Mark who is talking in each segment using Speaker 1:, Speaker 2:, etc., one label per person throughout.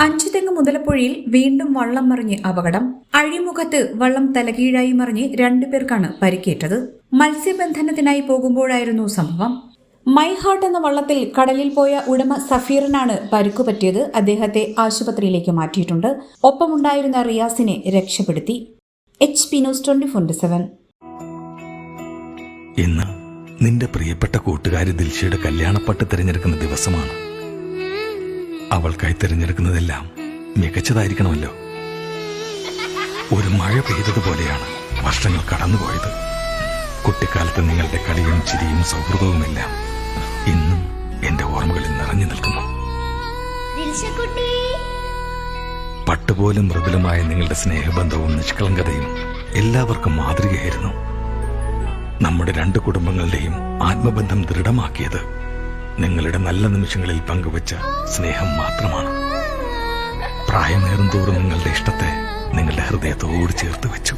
Speaker 1: ആലപ്പുഴയിൽ വീണ്ടും വള്ളം മറിഞ്ഞ് അപകടം. അഴിമുഖത്ത് വള്ളം തലകീഴായി മറിഞ്ഞ് രണ്ടുപേർക്കാണ് പരിക്കേറ്റത്. മത്സ്യബന്ധനത്തിനായി പോകുമ്പോഴായിരുന്നു സംഭവം. മൈ ഹാർട്ട് എന്ന വള്ളത്തിൽ കടലിൽ പോയ ഉടമ സഫീറിനാണ് പരിക്കുപറ്റിയത്. അദ്ദേഹത്തെ ആശുപത്രിയിലേക്ക് മാറ്റിയിട്ടുണ്ട്. ഒപ്പമുണ്ടായിരുന്ന റിയാസിനെ രക്ഷപ്പെടുത്തി. H P news twenty four seven.
Speaker 2: ഇന്ന് നിന്റെ പ്രിയപ്പെട്ട കൂട്ടുകാരി ദിൽഷയുടെ കല്യാണപ്പട്ട് തിരഞ്ഞെടുക്കുന്ന ദിവസമാണ്. അവൾക്കായി തിരഞ്ഞെടുക്കുന്നതെല്ലാം മികച്ചതായിരിക്കണമല്ലോ. ഒരു മഴ പെയ്തതുപോലെയാണ് വർഷങ്ങൾ കടന്നുപോയത്. കുട്ടിക്കാലത്ത് നിങ്ങളുടെ കളിയും ചിരിയും സൗഹൃദവുമെല്ലാം ഇന്നും എന്റെ ഓർമ്മകളിൽ നിറഞ്ഞു നിൽക്കുന്നു. പട്ടുപോലും മൃദുലമായ നിങ്ങളുടെ സ്നേഹബന്ധവും നിഷ്കളങ്കതയും എല്ലാവർക്കും മാതൃകയായിരുന്നു. നമ്മുടെ രണ്ട് കുടുംബങ്ങളുടെയും ആത്മബന്ധം ദൃഢമാക്കിയത് നിങ്ങളുടെ നല്ല നിമിഷങ്ങളിൽ പങ്കുവച്ച സ്നേഹം മാത്രമാണ്. പ്രായമേറും തോറും നിങ്ങളുടെ ഇഷ്ടത്തെ നിങ്ങളുടെ ഹൃദയത്തോട് ചേർത്ത് വെച്ചു.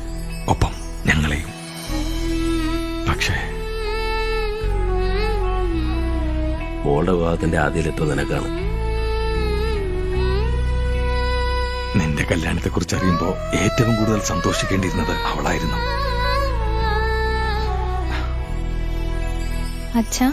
Speaker 2: ഒപ്പം ഞങ്ങളെയും. പക്ഷേ
Speaker 3: മോളുടെ വിവാഹത്തിന്റെ ആദ്യയിലെത്തും നിനക്കാണ്.
Speaker 2: നിന്റെ കല്യാണത്തെ കുറിച്ച് അറിയുമ്പോ ഏറ്റവും കൂടുതൽ സന്തോഷിക്കേണ്ടിയിരുന്നത് അവളായിരുന്നു.
Speaker 4: അച്ഛാ